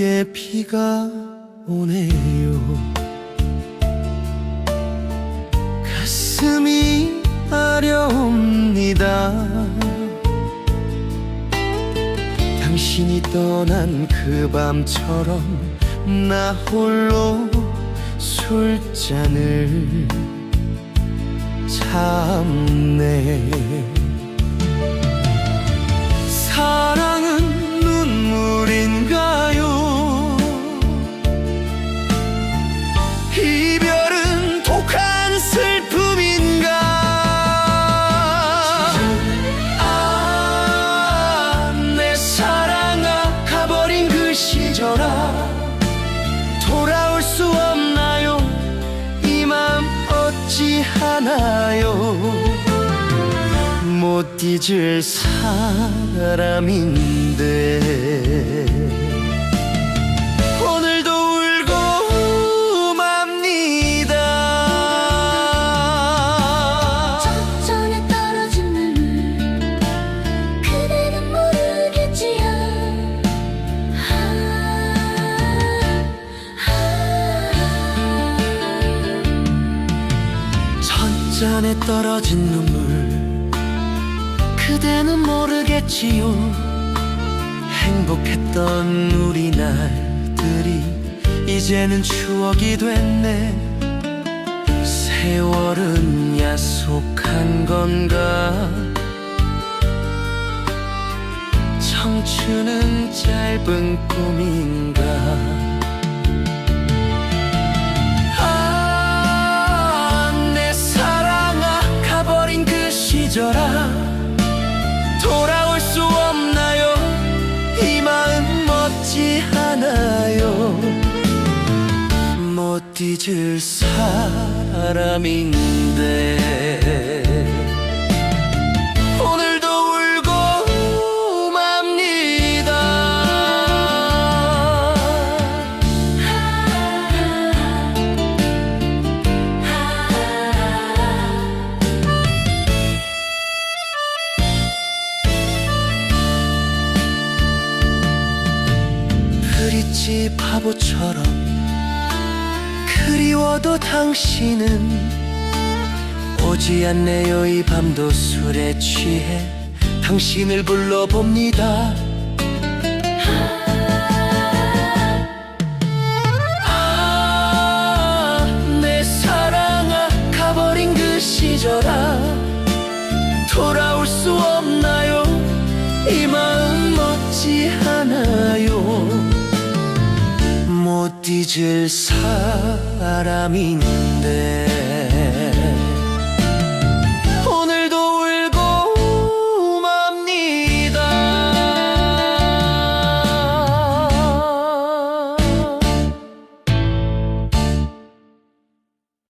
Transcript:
내게 비가 오네요. 가슴이 아려옵니다. 당신이 떠난 그 밤처럼 나 홀로 술잔을 참네 어찌하나요. 못 잊을 사람인데 잔에 떨어진 눈물. 그대는 모르겠지요. 행복했던 우리 날들이 이제는 추억이 됐네. 세월은 약속한 건가? 청춘은 짧은 꿈인가 돌아올 수 없나요? 이 마음 멋지 않아요? 못 잊을 사람인데 프리지 바보처럼 그리워도 당신은 오지 않네요. 이 밤도 술에 취해 당신을 불러봅니다. 아, 내 사랑아 가버린 그 시절아 돌아 잊을 사람인데